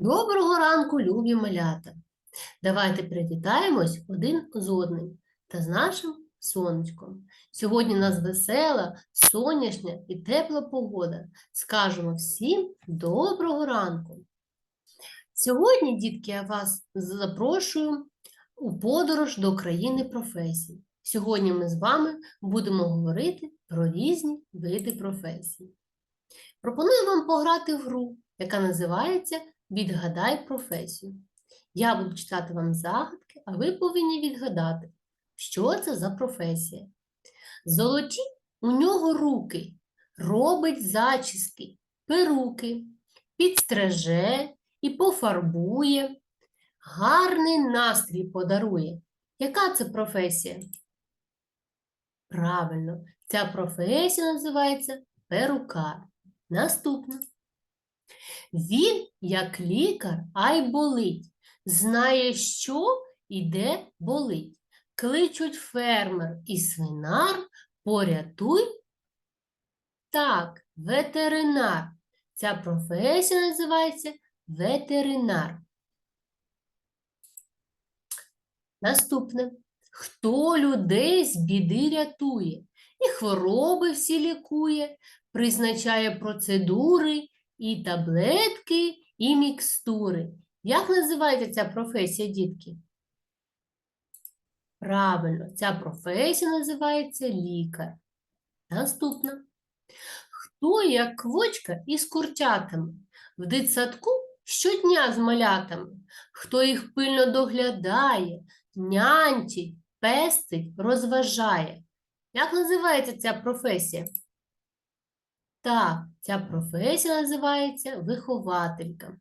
Доброго ранку, любі малята! Давайте привітаємось один з одним та з нашим сонечком. Сьогодні у нас весела, сонячна і тепла погода. Скажемо всім доброго ранку! Сьогодні, дітки, я вас запрошую у подорож до країни професій. Сьогодні ми з вами будемо говорити про різні види професій. Пропоную вам пограти в гру, яка називається Відгадай професію. Я буду читати вам загадки, а ви повинні відгадати, що це за професія. Золоті у нього руки, робить зачіски, перуки, підстреже і пофарбує, гарний настрій подарує. Яка це професія? Правильно, ця професія називається перукар. Наступна. Він, як лікар, ай болить, знає, що і де болить. Кличуть фермер і свинар, порятуй. Так, ветеринар. Ця професія називається ветеринар. Наступне. Хто людей з біди рятує і хвороби всі лікує, призначає процедури і таблетки, і мікстури. Як називається ця професія, дітки? Правильно, ця професія називається лікар. Наступна. Хто як квочка із курчатами? В дитсадку щодня з малятами. Хто їх пильно доглядає, нянчить, пестить, розважає. Як називається ця професія? Так, ця професія називається вихователька.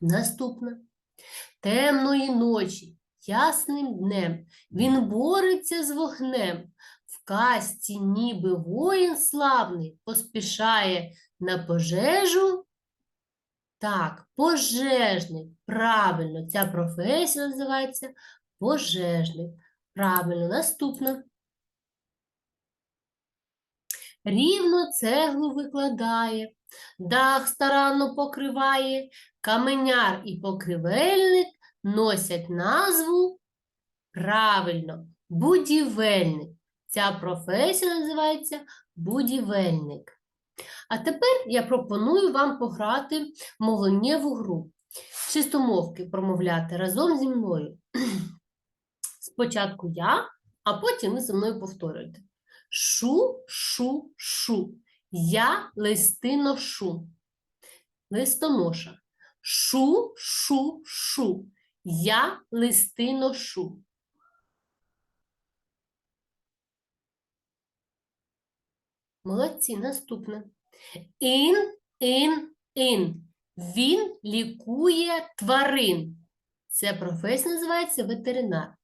Наступна. Темної ночі, ясним днем, він бореться з вогнем. В казці, ніби воїн славний, поспішає на пожежу. Так, пожежник. Правильно, ця професія називається пожежник. Правильно, наступна. Рівно цеглу викладає, дах старанно покриває, каменяр і покривельник носять назву правильно будівельник. Ця професія називається будівельник. А тепер я пропоную вам пограти мовленнєву гру. Чистомовки промовляти разом зі мною. Спочатку я, а потім ви зі мною повторюєте. Шу, шу, шу. Я листи ношу. Листоноша. Шу, шу, шу. Я листи ношу. Молодці, наступне. Ін, ін, ін. Він лікує тварин. Ця професія називається ветеринар.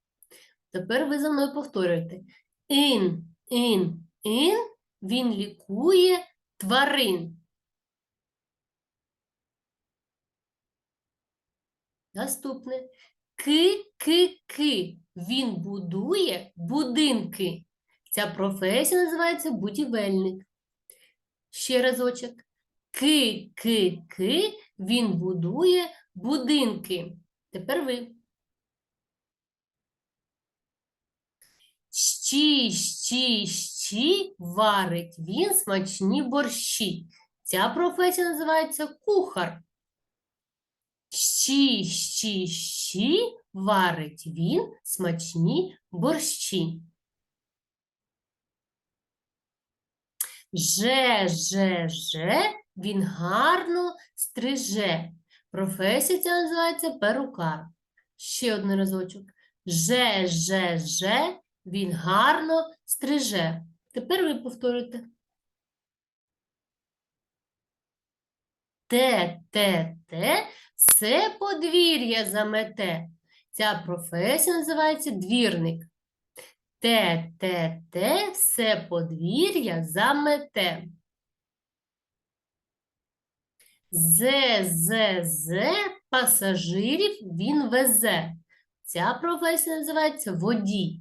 Тепер ви за мною повторюєте. Ін, ін, ін. Він лікує тварин. Наступне. Ки, ки, ки. Він будує будинки. Ця професія називається будівельник. Ще разочок. Ки, ки, ки. Він будує будинки. Тепер ви. Щі, щі, щі варить він смачні борщі. Ця професія називається кухар. Щі, щі, щі варить він смачні борщі. Же, же, же, він гарно стриже. Професія ця називається перукар. Ще один разочок. Же, же, же, він гарно стриже. Тепер ви повторюєте. Те, те, те, все подвір'я замете. Ця професія називається двірник. Те, те, те, все подвір'я замете. Зе, зе, зе, пасажирів він везе. Ця професія називається водій.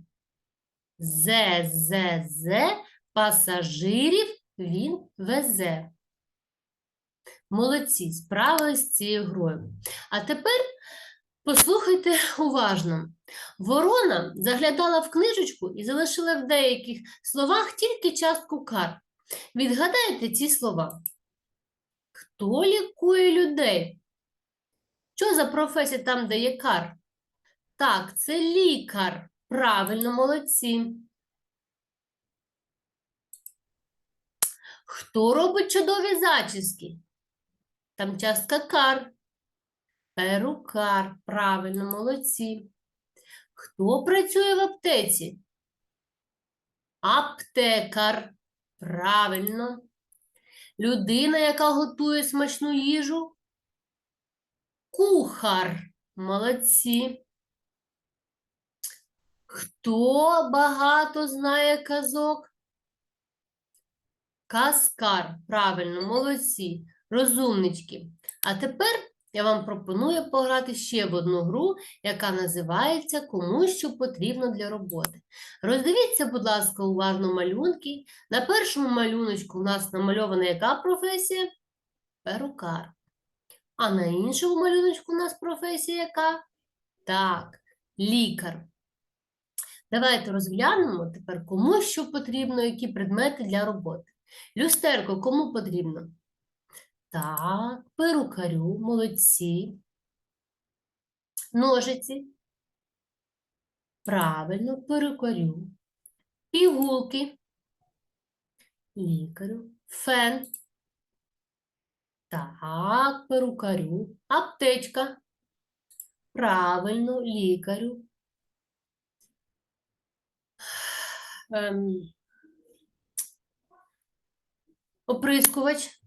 Зе, пасажирів він везе. Молодці, справились з цією грою. А тепер послухайте уважно. Ворона заглядала в книжечку і залишила в деяких словах тільки частку кар. Відгадайте ці слова. Хто лікує людей? Що за професія там, де є кар? Так, це лікар. Правильно, молодці. Хто робить чудові зачіски? Там частка кар. Перукар. Правильно, молодці. Хто працює в аптеці? Аптекар. Правильно. Людина, яка готує смачну їжу? Кухар. Молодці. Хто багато знає казок? Каскар. Правильно, молодці, розумнички. А тепер я вам пропоную пограти ще в одну гру, яка називається Кому що потрібно для роботи. Роздивіться, будь ласка, уважно малюнки. На першому малюночку у нас намальована яка професія? Перукар. А на іншому малюночку у нас професія яка? Так, лікар. Давайте розглянемо тепер, кому що потрібно, які предмети для роботи. Люстерко кому потрібно? Так, перукарю, молодці. Ножиці. Правильно, перукарю. Пігулки. Лікарю. Фен. Так, перукарю. Аптечка. Правильно, лікарю. Оприскувач.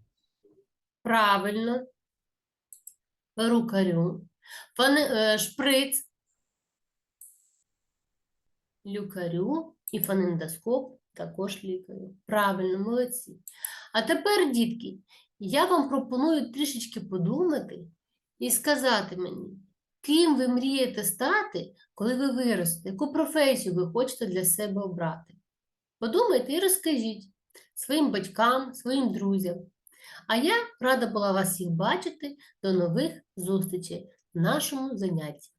Правильно. Перукарю. Фани, е, шприц. Люкарю і фонендоскоп також лікарю. Правильно, молодці. А тепер, дітки, я вам пропоную трішечки подумати і сказати мені, ким ви мрієте стати, коли ви виростете, яку професію ви хочете для себе обрати. Подумайте і розкажіть своїм батькам, своїм друзям. А я рада була вас всіх бачити. До нових зустрічей в нашому занятті.